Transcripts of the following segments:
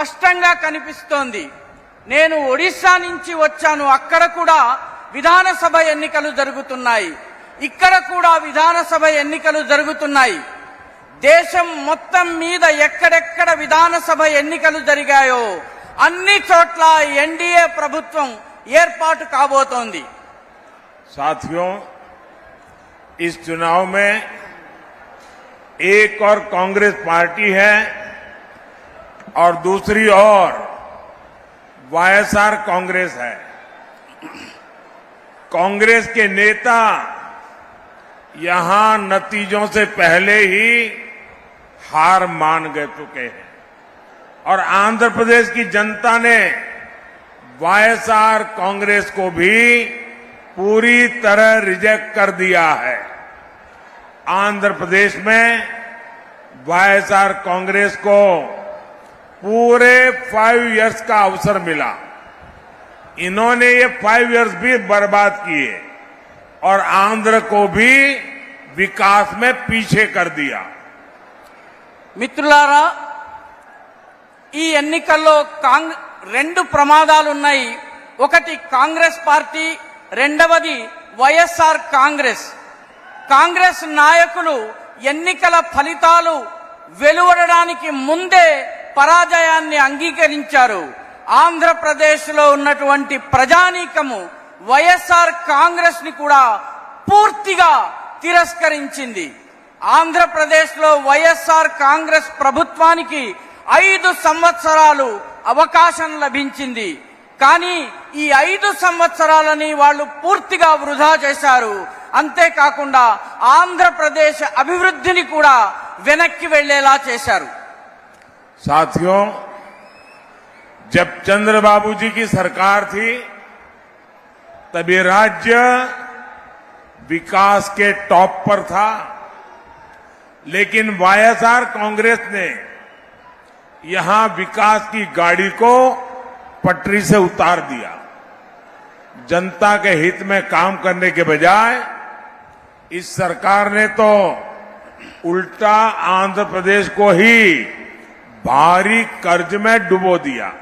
స్పష్టంగా కనిపిస్తోంది నేను ఒడిశా నుంచి వచ్చాను అక్కడ కూడా విధానసభ ఎన్నికలు జరుగుతున్నాయి ఇక్కడ కూడా విధానసభ ఎన్నికలు జరుగుతున్నాయి దేశం మొత్తం మీద ఎక్కడెక్కడ విధానసభ ఎన్నికలు జరిగాయో అన్ని చోట్ల ఎన్డీఏ ప్రభుత్వం ఏర్పాటు కాబోతోంది సాథియో ఈ చునావ్ మే ఏ కాంగ్రెస్ పార్టీ హై और दूसरी ओर वाईएसआर कांग्रेस है कांग्रेस के नेता यहां नतीजों से पहले ही हार मान गए चुके हैं और आंध्र प्रदेश की जनता ने वाईएसआर कांग्रेस को भी पूरी तरह रिजेक्ट कर दिया है आंध्र प्रदेश में वाईएसआर कांग्रेस को पूरे 5 इयर्स का अवसर मिला इन्होंने ये 5 इयर्स भी बर्बाद किए और आंध्र को भी विकास में पीछे कर दिया मित्र लारा ई ఎన్నికల్లో కాంగ్రెస్ రెండు ప్రమాణాలు ఉన్నాయి ఒకటి కాంగ్రెస్ పార్టీ రెండవది వైఎస్ఆర్ కాంగ్రెస్ కాంగ్రెస్ నాయకులు ఎన్నికల ఫలితాలు వెలువడడానికి ముందే పరాజయాన్ని అంగీకరించారు ఆంధ్రప్రదేశ్లో ఉన్నటువంటి ప్రజానీకము వైఎస్ఆర్ కాంగ్రెస్ ని కూడా పూర్తిగా తిరస్కరించింది ఆంధ్రప్రదేశ్లో వైఎస్ఆర్ కాంగ్రెస్ ప్రభుత్వానికి ఐదు సంవత్సరాలు అవకాశం లభించింది కానీ ఈ ఐదు సంవత్సరాలని వాళ్ళు పూర్తిగా వృధా చేశారు అంతేకాకుండా ఆంధ్రప్రదేశ్ అభివృద్ధిని కూడా వెనక్కి వెళ్లేలా చేశారు साथियों जब चंद्र बाबू जी की सरकार थी तब ये राज्य विकास के टॉप पर था लेकिन वाईएसआर कांग्रेस ने यहां विकास की गाड़ी को पटरी से उतार दिया जनता के हित में काम करने के बजाय इस सरकार ने तो उल्टा आंध्र प्रदेश को ही भारी कर्ज में डुबो दिया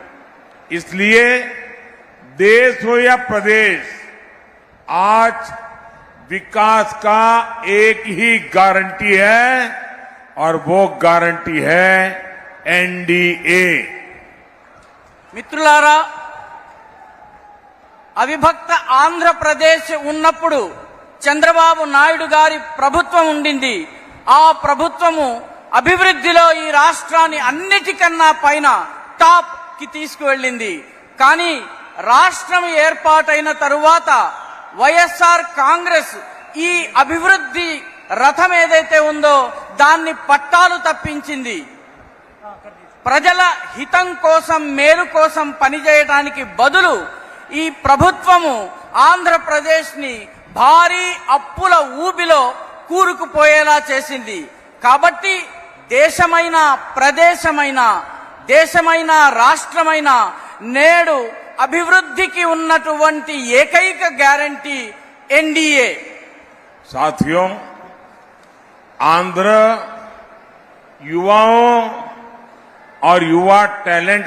इसलिए देश हो या प्रदेश आज विकास का एक ही गारंटी है और वो गारंटी है एनडीए మిత్రులారా అవిభక్త ఆంధ్రప్రదేశ్ ఉన్నప్పుడు చంద్రబాబు నాయుడు గారి ప్రభుత్వం ఉండింది ఆ ప్రభుత్వము అభివృద్ధిలో ఈ రాష్ట్రాన్ని అన్నిటికన్నా పైన టాప్ కి తీసుకువెళ్ళింది కానీ రాష్ట్రం ఏర్పాటైన తరువాత వైఎస్ఆర్ కాంగ్రెస్ ఈ అభివృద్ధి రథం ఏదైతే ఉందో దాన్ని పట్టాలు తప్పించింది ప్రజల హితం కోసం మేలు కోసం పనిచేయటానికి బదులు ఈ ప్రభుత్వము ఆంధ్రప్రదేశ్ ని భారీ అప్పుల ఊబిలో కూరుకుపోయేలా చేసింది కాబట్టి దేశమైన ప్రదేశమైన దేశమైన రాష్ట్రమైన నేడు అభివృద్ధికి ఉన్నటువంటి ఏకైక గ్యారంటీ ఎన్డీఏ साथियों ఆంధ్ర యువ ఆర్ యువ టాలెంట్